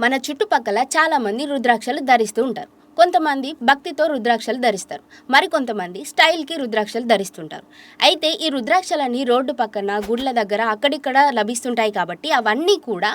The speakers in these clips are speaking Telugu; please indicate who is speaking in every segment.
Speaker 1: మన చుట్టుపక్కల చాలామంది రుద్రాక్షలు ధరిస్తూ ఉంటారు. కొంతమంది భక్తితో రుద్రాక్షలు ధరిస్తారు. మరికొంతమంది స్టైల్కి రుద్రాక్షలు ధరిస్తుంటారు. అయితే ఈ రుద్రాక్షలన్నీ రోడ్డు పక్కన గుడ్ల దగ్గర అక్కడిక్కడ లభిస్తుంటాయి కాబట్టి అవన్నీ కూడా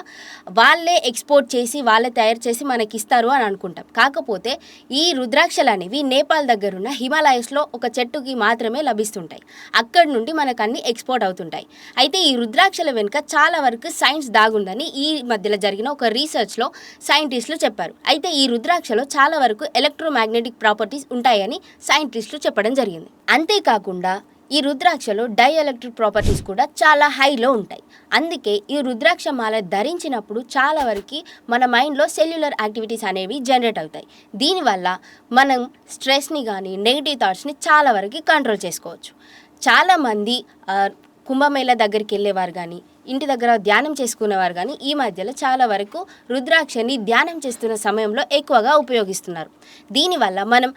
Speaker 1: వాళ్ళే ఎక్స్పోర్ట్ చేసి వాళ్ళే తయారు చేసి మనకి ఇస్తారు అని అనుకుంటాం. కాకపోతే ఈ రుద్రాక్షలు అనేవి నేపాల్ దగ్గర ఉన్న హిమాలయస్లో ఒక చెట్టుకి మాత్రమే లభిస్తుంటాయి. అక్కడి నుండి మనకు అన్ని ఎక్స్పోర్ట్ అవుతుంటాయి. అయితే ఈ రుద్రాక్షల వెనుక చాలా వరకు సైన్స్ దాగుందని ఈ మధ్యలో జరిగిన ఒక రీసెర్చ్లో సైంటిస్టులు చెప్పారు. అయితే ఈ రుద్రాక్షలో చాలా వరకు ఎలక్ట్రోమాగ్నెటిక్ ప్రాపర్టీస్ ఉంటాయని సైంటిస్టులు చెప్పడం జరిగింది. అంతేకాకుండా ఈ రుద్రాక్షలో డై ఎలక్ట్రిక్ ప్రాపర్టీస్ కూడా చాలా హైలో ఉంటాయి. అందుకే ఈ రుద్రాక్ష మాల ధరించినప్పుడు చాలా వరకు మన మైండ్లో సెల్యులర్ యాక్టివిటీస్ అనేవి జనరేట్ అవుతాయి. దీనివల్ల మనం స్ట్రెస్ని కానీ నెగిటివ్ థాట్స్ని చాలా వరకు కంట్రోల్ చేసుకోవచ్చు. చాలామంది కుంభమేళ దగ్గరికి వెళ్ళేవారు కానీ ఇంటి దగ్గర ధ్యానం చేసుకునేవారు కానీ ఈ మధ్యలో చాలా వరకు రుద్రాక్షని ధ్యానం చేస్తున్న సమయంలో ఎక్కువగా ఉపయోగిస్తున్నారు. దీనివల్ల మనం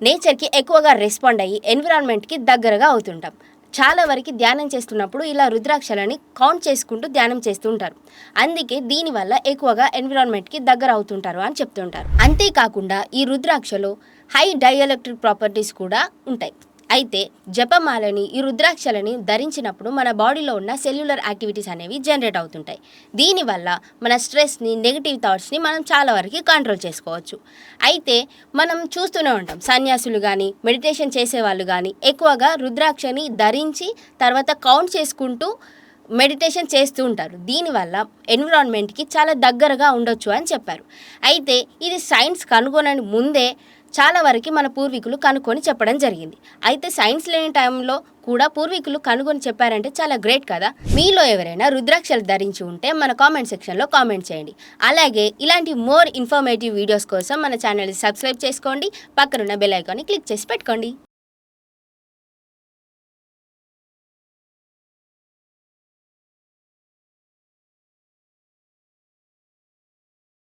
Speaker 1: నేచర్కి ఎక్కువగా రెస్పాండ్ అయ్యి ఎన్విరాన్మెంట్కి దగ్గరగా అవుతుంటాం. చాలా వరకు ధ్యానం చేస్తున్నప్పుడు ఇలా రుద్రాక్షలని కౌంట్ చేసుకుంటూ ధ్యానం చేస్తుంటారు అందుకే దీనివల్ల ఎక్కువగా ఎన్విరాన్మెంట్కి దగ్గర అవుతుంటారు అని చెప్తుంటారు. అంతేకాకుండా ఈ రుద్రాక్షలో హై డైఎలక్ట్రిక్ ప్రాపర్టీస్ కూడా ఉంటాయి. అయితే జపమాలని ఈ రుద్రాక్షలని ధరించినప్పుడు మన బాడీలో ఉన్న సెల్యులర్ యాక్టివిటీస్ అనేవి జనరేట్ అవుతుంటాయి. దీనివల్ల మన స్ట్రెస్ని నెగిటివ్ థాట్స్ని మనం చాలా వరకు కంట్రోల్ చేసుకోవచ్చు. అయితే మనం చూస్తూనే ఉంటాం సన్యాసులు కానీ మెడిటేషన్ చేసేవాళ్ళు కానీ ఎక్కువగా రుద్రాక్షని ధరించి తర్వాత కౌంట్ చేసుకుంటూ మెడిటేషన్ చేస్తూ ఉంటారు. దీనివల్ల ఎన్విరాన్మెంట్కి చాలా దగ్గరగా ఉండొచ్చు అని చెప్పారు. అయితే ఇది సైన్స్ కనుగొనని ముందే చాలా వరకు మన పూర్వీకులు కనుక్కొని చెప్పడం జరిగింది. అయితే సైన్స్ లేని టైంలో కూడా పూర్వీకులు కనుగొని చెప్పారంటే చాలా గ్రేట్ కదా. మీలో ఎవరైనా రుద్రాక్షలు ధరించి ఉంటే మన కామెంట్ సెక్షన్లో కామెంట్ చేయండి. అలాగే ఇలాంటి మోర్ ఇన్ఫర్మేటివ్ వీడియోస్ కోసం మన ఛానల్ని సబ్స్క్రైబ్ చేసుకోండి. పక్కనున్న బెల్ ఐకాన్ని క్లిక్ చేసి పెట్టుకోండి.